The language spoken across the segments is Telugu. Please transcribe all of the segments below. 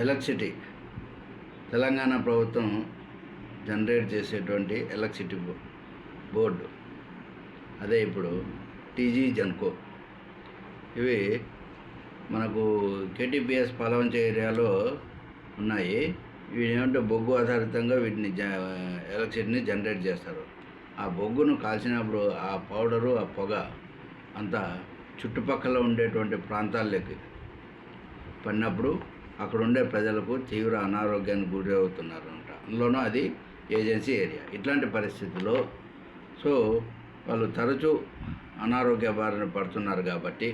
ఎలక్ట్రిసిటీ. తెలంగాణ ప్రభుత్వం జనరేట్ చేసేటువంటి ఎలక్ట్రిసిటీ బోర్డు. అదే ఇప్పుడు టీజీ జన్కో. ఇవి మనకు కేటీపీఎస్ పాలవంచ ఏరియాలో ఉన్నాయి. ఇవి ఏమంటే బొగ్గు ఆధారితంగా వీటిని జ ఎలక్ట్రిసిటీని జనరేట్ చేస్తారు. ఆ బొగ్గును కాల్చినప్పుడు ఆ పౌడరు ఆ పొగ అంతా చుట్టుపక్కల ఉండేటువంటి ప్రాంతాల్లోకి పడినప్పుడు అక్కడ ఉండే ప్రజలకు తీవ్ర అనారోగ్యానికి గురి అవుతున్నారు అనమాట అందులోనూ అది ఏజెన్సీ ఏరియా. ఇట్లాంటి పరిస్థితుల్లో సో వాళ్ళు తరచూ అనారోగ్య బారిన పడుతున్నారు కాబట్టి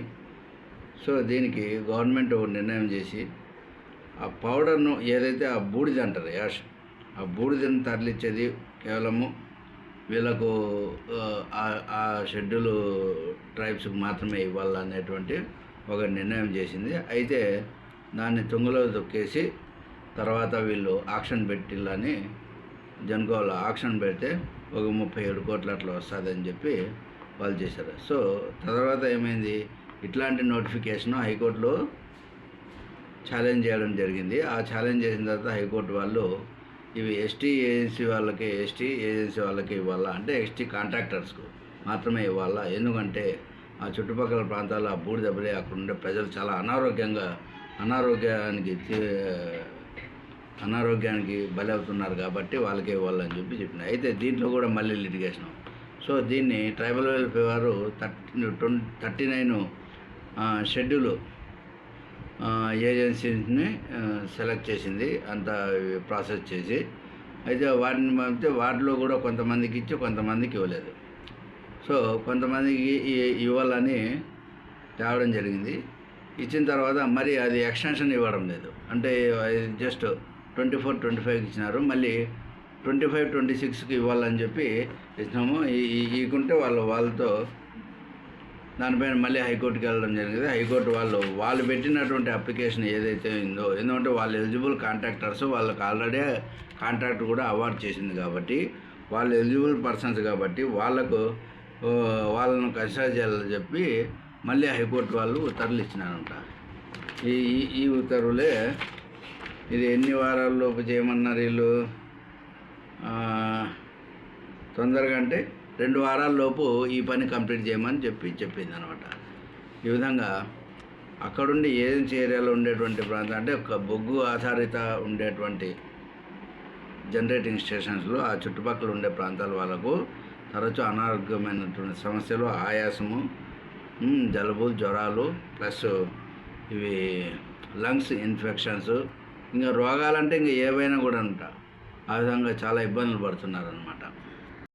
సో దీనికి గవర్నమెంట్ ఒక నిర్ణయం చేసి ఆ పౌడర్ను ఏదైతే ఆ బూడిద అంటారు యాష్ ఆ బూడిదను తరలిచ్చేది కేవలము వీళ్ళకు ఆ, ఆ షెడ్యూల్ ట్రైబ్స్కి మాత్రమే ఇవ్వాలనేటువంటి ఒక నిర్ణయం చేసింది. అయితే దాన్ని తుంగలో తొక్కేసి తర్వాత వీళ్ళు ఆక్షన్ పెట్టిల్లని జనుకోవాలి ఆక్షన్ పెడితే ఒక ముప్పై ఏడు కోట్ల అట్లా వస్తుందని చెప్పి వాళ్ళు చేశారు. సో తర్వాత ఏమైంది? ఇట్లాంటి నోటిఫికేషన్ హైకోర్టులో ఛాలెంజ్ చేయడం జరిగింది. ఆ ఛాలెంజ్ చేసిన తర్వాత హైకోర్టు వాళ్ళు ఇవి ఎస్టీ ఏజెన్సీ వాళ్ళకి ఎస్టీ ఏజెన్సీ వాళ్ళకి ఇవ్వాలా? అంటే ఎస్టీ కాంట్రాక్టర్స్కు మాత్రమే ఇవ్వాలా? ఎందుకంటే ఆ చుట్టుపక్కల ప్రాంతాల్లో ఆ బూడిద దెబ్బలే అక్కడ ఉండే ప్రజలు చాలా అనారోగ్యంగా అనారోగ్యానికి అనారోగ్యానికి బలవుతున్నారు అవుతున్నారు కాబట్టి వాళ్ళకే ఇవ్వాలని చెప్పి చెప్పిన. అయితే దీంట్లో కూడా మళ్ళీ లిటిగేషన్ సో దీన్ని ట్రైబల్ వెల్ఫేర్ వారు thirty twenty thirty nine schedule ఏజెన్సీని select చేసింది. అంత ప్రాసెస్ చేసి. అయితే వాటిని పంపితే వాటిలో కూడా కొంతమందికి ఇచ్చి కొంతమందికి ఇవ్వలేదు. సో కొంతమందికి ఇవ్వాలని తేవడం జరిగింది. ఇచ్చిన తర్వాత మరి అది ఎక్స్టెన్షన్ ఇవ్వడం లేదు. అంటే జస్ట్ ట్వంటీ ఫోర్ ట్వంటీ ఫైవ్కి ఇచ్చినారు. మళ్ళీ ట్వంటీ ఫైవ్ ట్వంటీ సిక్స్కి ఇవ్వాలని చెప్పి ఇచ్చినాము. ఇవ్వకుంటే ఈకుంటే వాళ్ళు వాళ్ళతో దానిపైన మళ్ళీ హైకోర్టుకి వెళ్ళడం జరిగింది. హైకోర్టు వాళ్ళు వాళ్ళు పెట్టినటువంటి అప్లికేషన్ ఏదైతే ఉందో ఎందుకంటే వాళ్ళు ఎలిజిబుల్ కాంట్రాక్టర్స్ వాళ్ళకి ఆల్రెడీ కాంట్రాక్ట్ కూడా అవార్డ్ చేసింది కాబట్టి వాళ్ళు ఎలిజిబుల్ పర్సన్స్ కాబట్టి వాళ్ళకు వాళ్ళను కన్సిడర్ చేయాలని చెప్పి మళ్ళీ హైకోర్టు వాళ్ళు ఉత్తర్వులు ఇచ్చినారంట. ఈ ఈ- ఈ ఉత్తర్వులే ఇది ఎన్ని వారాల్లోపు చేయమన్నారు వీళ్ళు? తొందరగా అంటే రెండు వారాల్లోపు ఈ పని కంప్లీట్ చేయమని చెప్పి చెప్పింది అనమాట ఈ విధంగా అక్కడుండి ఏజెన్సీ ఏరియాలో ఉండేటువంటి ప్రాంతం అంటే ఒక బొగ్గు ఆధారిత ఉండేటువంటి జనరేటింగ్ స్టేషన్స్లో ఆ చుట్టుపక్కల ఉండే ప్రాంతాల వాళ్ళకు తరచూ అనారోగ్యమైనటువంటి సమస్యలు ఆయాసము జలుబు జ్వరాలు ప్లస్ ఇవి లంగ్స్ ఇన్ఫెక్షన్స్ ఇంకా రోగాలంటే ఇంకా ఏవైనా కూడా ఉంటా ఆ విధంగా చాలా ఇబ్బందులు పడుతున్నారు అనమాట